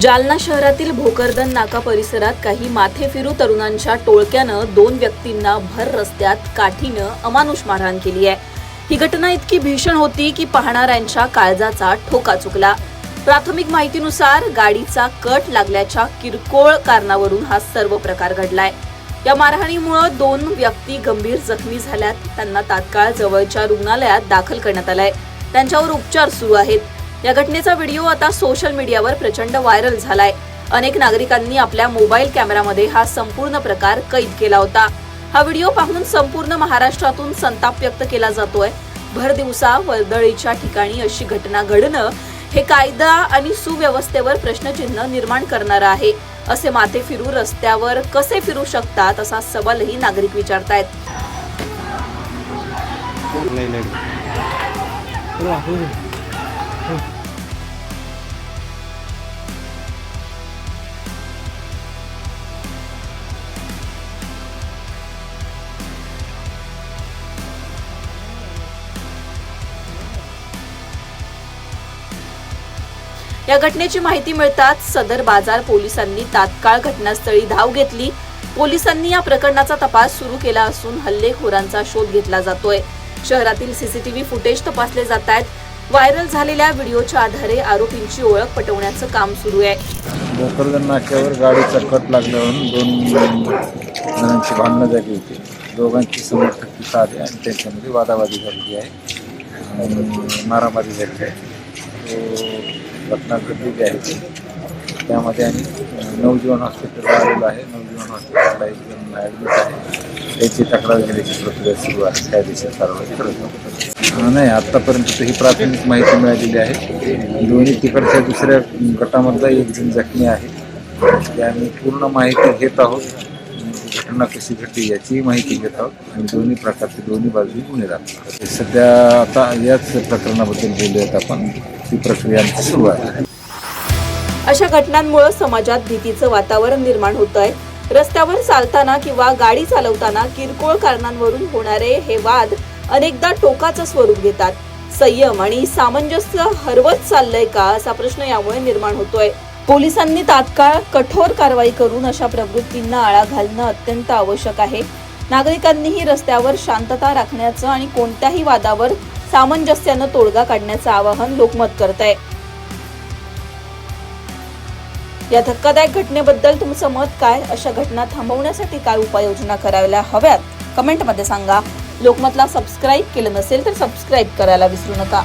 जालना शहरातील भोकरदन नाका परिसरात काही माथेफिरू तरुणांच्या टोळक्यानं दोन व्यक्तींना भर रस्त्यात काठीनं अमानुष मारहाण केली आहे. ही घटना इतकी भीषण होती की पाहणाऱ्यांच्या काळजाचा ठोका चुकला. प्राथमिक माहितीनुसार गाडीचा कट लागल्याच्या किरकोळ कारणावरून हा सर्व प्रकार घडलाय. या मारहाणीमुळे दोन व्यक्ती गंभीर जखमी झाल्यात. त्यांना तात्काळ जवळच्या रुग्णालयात दाखल करण्यात आलाय. त्यांच्यावर उपचार सुरू आहेत. या घटनेचा व्हिडिओ आता सोशल मीडियावर प्रचंड व्हायरल झालाय. अनेक नागरिकांनी आपल्या मोबाईल कॅमेरामध्ये हा संपूर्ण प्रकार कैद केला होता. हा व्हिडिओ पाहून संपूर्ण महाराष्ट्रातून संताप व्यक्त केला जातोय. भर दिवसा वर्दळीच्या ठिकाणी अशी घटना घडणं हे कायदा आणि सुव्यवस्थेवर प्रश्नचिन्ह निर्माण करणारं आहे. असे माथे फिरू रस्त्यावर कसे फिरू शकतात असा सवालही नागरिक विचारतायत. नाही या घटनेची माहिती मिळताच सदर बाजार पोलिसांनी तात्काळ घटनास्थळी धाव घेतली. पोलिसांनी या प्रकरणाचा तपास सुरू केला असून हल्लेखोरांचा शोध घेतला जातोय. शहरातील सीसीटीव्ही फुटेज तपासले जात आहेत. व्हायरल झालेल्या व्हिडिओच्या आधारे आरोपींची ओळख पटवण्याचं काम सुरू आहे. भोकरदन नाक्यावर गाडीचा कट लागल्यावरून दोन जणांची भांडणं झाली होती. दोघांची समर्थक तिथं आणि त्यांच्यामध्ये वादावादी झालेली आहे. मारामारी झाली आहे. घटना घडलेली आहे. ती. त्यामध्ये आम्ही नवजीवन हॉस्पिटलला आलेलो आहे. नवजीवन हॉस्पिटलला एक जण ॲडमिट आहे. त्याची तक्रार घेण्याची प्रक्रिया सुरू आहे. कायदेशीर कारवाई करत नाही आत्तापर्यंत ही प्राथमिक माहिती मिळालेली आहे. दोन्ही तिकडच्या दुसऱ्या गटामधला एक जण जखमी आहे. ते आम्ही पूर्ण माहिती घेत आहोत. घटना कशी घडली याचीही माहिती घेत आहोत. आणि दोन्ही प्रकारचे दोन्ही बाजू गुन्हे दाखल सध्या आता याच प्रकरणाबद्दल बोलूयात आपण. ती प्रक्रिया सुरू आहे. अशा घटनांमुळे समाजात भीतीचं वातावरण निर्माण होत आहे रस्त्यावर चालताना किंवा गाडी चालवताना किरकोळ कारणांवरून होणारे हे वाद अनेकदा टोकाचं स्वरूप घेतात. संयम आणि सामंजस्य हरवत चाललंय का असा प्रश्न यामुळे निर्माण होतोय. पोलिसांनी तात्काळ कठोर कारवाई करून अशा प्रवृत्तींना आळा घालणं अत्यंत आवश्यक आहे. नागरिकांनीही रस्त्यावर शांतता राखण्याचं आणि कोणत्याही वादावर सामंजस्यानं तोडगा काढण्याचं आवाहन लोकमत करत आहे या धक्कादायक घटनेबद्दल तुमचं मत काय? अशा घटना थांबवण्यासाठी काय उपाययोजना करायला हव्यात? कमेंटमध्ये सांगा. लोकमतला सबस्क्राईब केलं नसेल तर सबस्क्राईब करायला विसरू नका.